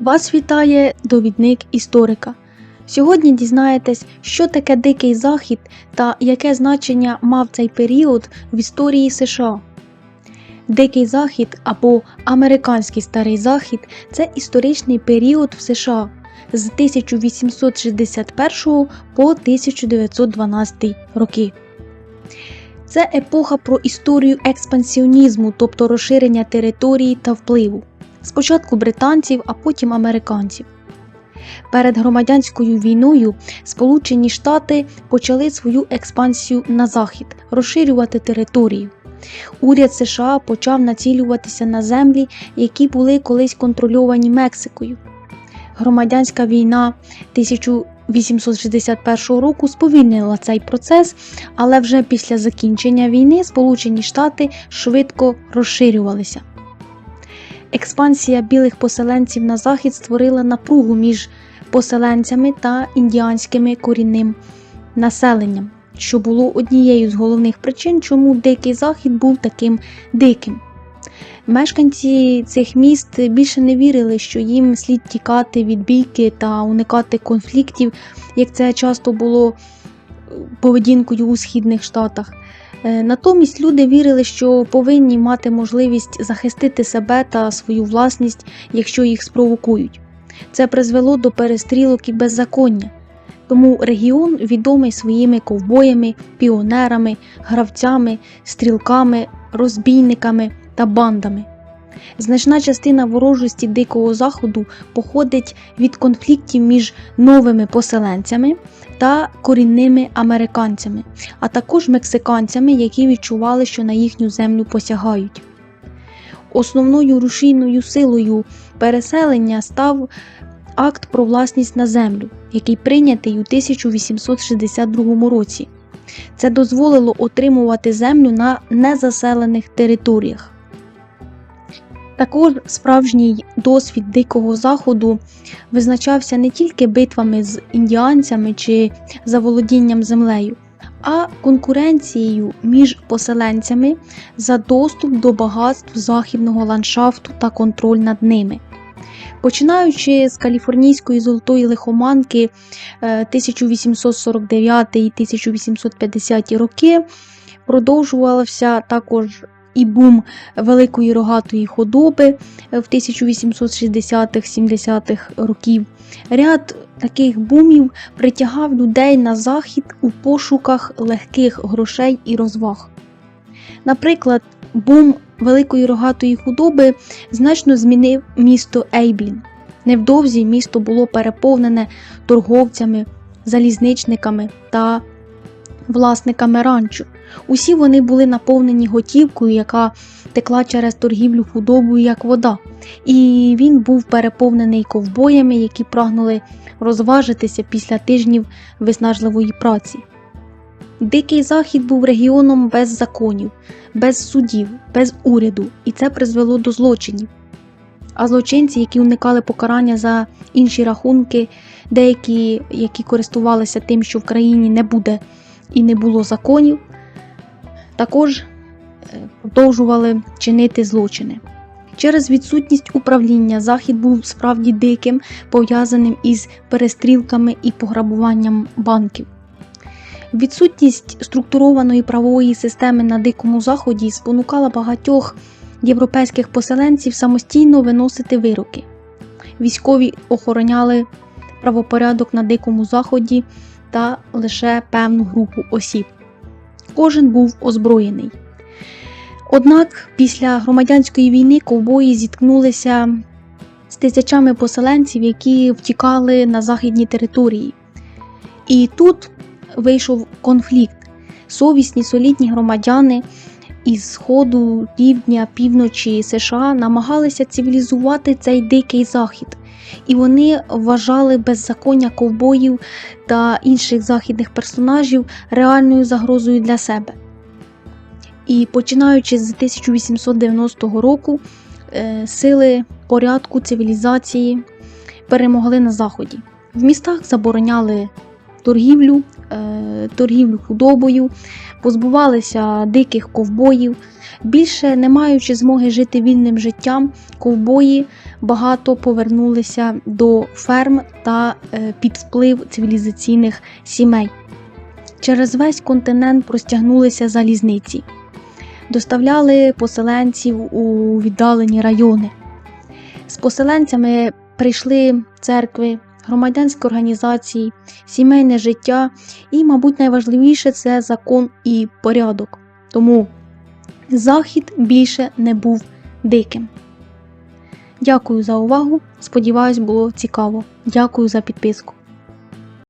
Вас вітає довідник історика. Сьогодні дізнаєтесь, що таке Дикий Захід та яке значення мав цей період в історії США. Дикий Захід або Американський Старий Захід це історичний період в США з 1861 по 1912 роки. Це епоха про історію експансіонізму, тобто розширення території та впливу. Спочатку британців, а потім американців. Перед громадянською війною Сполучені Штати почали свою експансію на захід, розширювати територію. Уряд США почав націлюватися на землі, які були колись контрольовані Мексикою. Громадянська війна 1861 року сповільнила цей процес, але вже після закінчення війни Сполучені Штати швидко розширювалися. Експансія білих поселенців на захід створила напругу між поселенцями та індіанськими корінним населенням, що було однією з головних причин, чому Дикий Захід був таким диким. Мешканці цих міст більше не вірили, що їм слід тікати від бійки та уникати конфліктів, як це часто було поведінкою у східних штатах. Е, Натомість люди вірили, що повинні мати можливість захистити себе та свою власність, якщо їх спровокують. Це призвело до перестрілок і беззаконня. Тому регіон відомий своїми ковбоями, піонерами, гравцями, стрілками, розбійниками та бандами. Значна частина ворожості Дикого Заходу походить від конфліктів між новими поселенцями та корінними американцями, а також мексиканцями, які відчували, що на їхню землю посягають. Основною рушійною силою переселення став акт про власність на землю, який прийнятий у 1862 році. Це дозволило отримувати землю на незаселених територіях. Також справжній досвід Дикого Заходу визначався не тільки битвами з індіанцями чи заволодінням землею, а конкуренцією між поселенцями за доступ до багатств західного ландшафту та контроль над ними. Починаючи з каліфорнійської золотої лихоманки е, 1849-1850 роки, продовжувався також і бум великої рогатої худоби в 1860-70-х років. Ряд таких бумів притягав людей на захід у пошуках легких грошей і розваг. Наприклад, бум великої рогатої худоби значно змінив місто Ейблін. Невдовзі місто було переповнене торговцями, залізничниками та власниками ранчо. Усі вони були наповнені готівкою, яка текла через торгівлю худобою як вода, і він був переповнений ковбоями, які прагнули розважитися після тижнів виснажливої праці. Дикий захід був регіоном без законів, без судів, без уряду, і це призвело до злочинів. А злочинці, які уникали покарання за інші рахунки, деякі, які користувалися тим, що в країні не буде і не було законів, також е, продовжували чинити злочини. Через відсутність управління захід був справді диким, пов'язаним із перестрілками і пограбуванням банків. Відсутність структурованої правової системи на Дикому Заході спонукала багатьох європейських поселенців самостійно виносити вироки. Військові охороняли правопорядок на Дикому Заході та лише певну групу осіб. Кожен був озброєний. Однак після громадянської війни ковбої зіткнулися з тисячами поселенців, які втікали на західні території. І тут вийшов конфлікт. Совісні солідні громадяни із сходу, півдня, півночі США намагалися цивілізувати цей дикий захід, і вони вважали беззаконня ковбоїв та інших західних персонажів реальною загрозою для себе. І починаючи з 1890 року, е, сили порядку цивілізації перемогли на заході. В містах забороняли торгівлю, е, торгівлю худобою, позбувалися диких ковбоїв. Більше не маючи змоги жити вільним життям, ковбої багато повернулися до ферм та е, під вплив цивілізаційних сімей. Через весь континент простягнулися залізниці, доставляли поселенців у віддалені райони. З поселенцями прийшли церкви, громадянські організації, сімейне життя і, мабуть, найважливіше це закон і порядок. Тому Захід більше не був диким. Дякую за увагу. Сподіваюсь, було цікаво. Дякую за підписку.